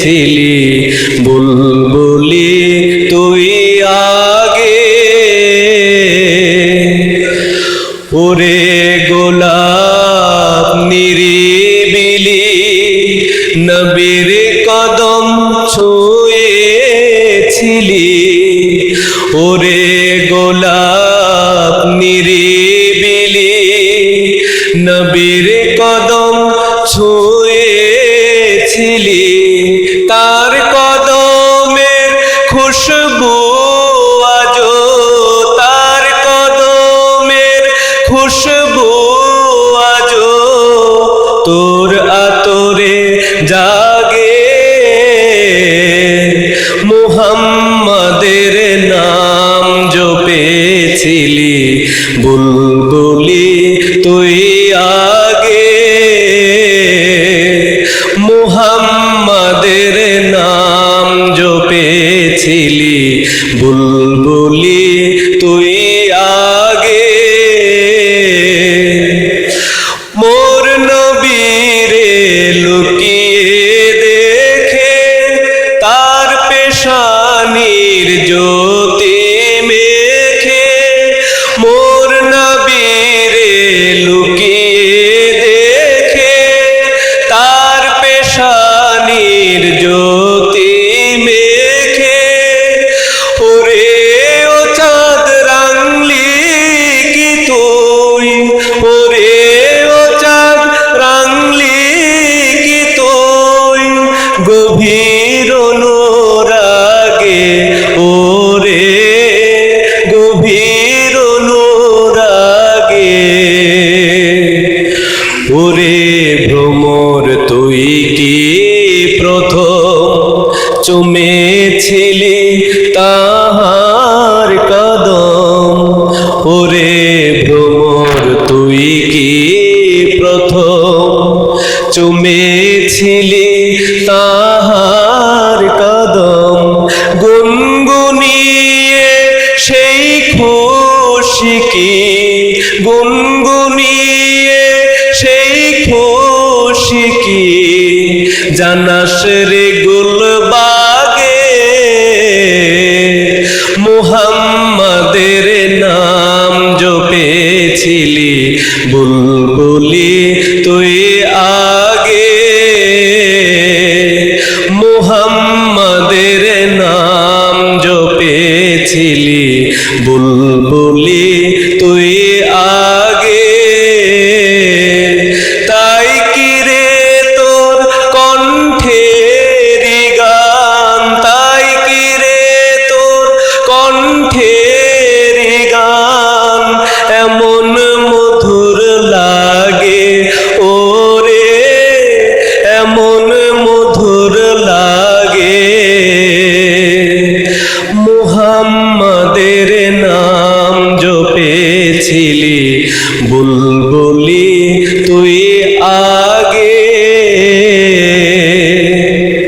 জপেছিলি বুলবুলি, তুই আগে ওরে গোলাপ নিরিবিলি, নবীর কদম ছুঁয়েছিলি। ওরে গোলাপ নিরিবিলি, নবীর কদম ছুঁয়েছিলি তোর আতরে জাগে মুহাম্মাদের নাম জপেছিলি বুলবুলি তুই আগে মুহাম্মাদের পেশানির জ্যোতি মেখে ওরে ও চাঁদ রাংলি কি তুই? ওরে ও চাঁদ রাংলি কি তুই? গভীর অনুরাগে ওরে, গভীর অনুরাগে ওরে ভ্রমর তুই কি চুমেছিলি তাহার কদম। ওরে ভ্রমর, তুই কি প্রথম? চুমেছিলি তাহার কদম। গুনগুনিয়ে সেই খুশি কি? গুনগুনিয়ে সেই খুশি কি গুলবাগে মুহাম্মাদের নাম জপেছিলি বুলবুলি তুই আগে। মুহাম্মাদের নাম জপেছিলি বুলবুলি তুই দিলি বুলবুলি তুই